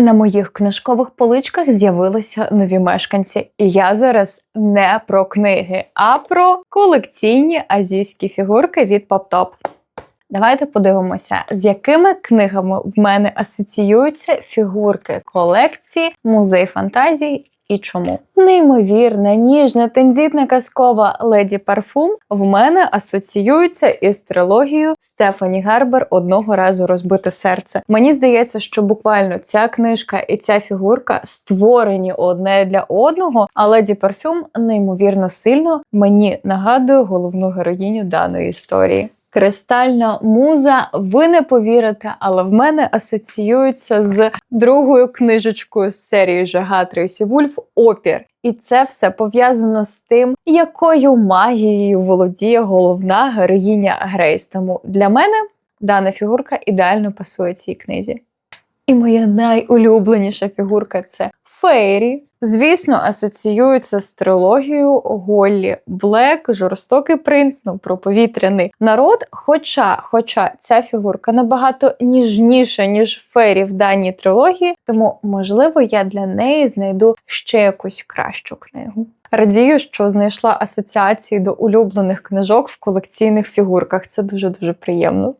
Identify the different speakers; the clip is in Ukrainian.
Speaker 1: На моїх книжкових поличках з'явилися нові мешканці, і я зараз не про книги, а про колекційні азійські фігурки від Поптоп. Давайте подивимося, з якими книгами в мене асоціюються фігурки колекції музей фантазій і чому. Неймовірна, ніжна, тензітна казкова леді парфум в мене асоціюється із трилогією Стефані Гарбер одного разу розбите серце. Мені здається, що буквально ця книжка і ця фігурка створені одне для одного, а леді парфюм неймовірно сильно мені нагадує головну героїню даної історії. Кристальна муза, ви не повірите, але в мене асоціюється з другою книжечкою з серії Жага Трейсі Вульф Опір. І це все пов'язано з тим, якою магією володіє головна героїня Грейс. Тому для мене дана фігурка ідеально пасує цій книзі. І моя найулюбленіша фігурка це Фейрі. Звісно, асоціюється з трилогією Голлі Блек, жорстокий принц, ну про повітряний народ. Хоча, хоча ця фігурка набагато ніжніша, ніж Фейрі в даній трилогії, тому можливо я для неї знайду ще якусь кращу книгу. Радію, що знайшла асоціації до улюблених книжок в колекційних фігурках. Це дуже дуже приємно.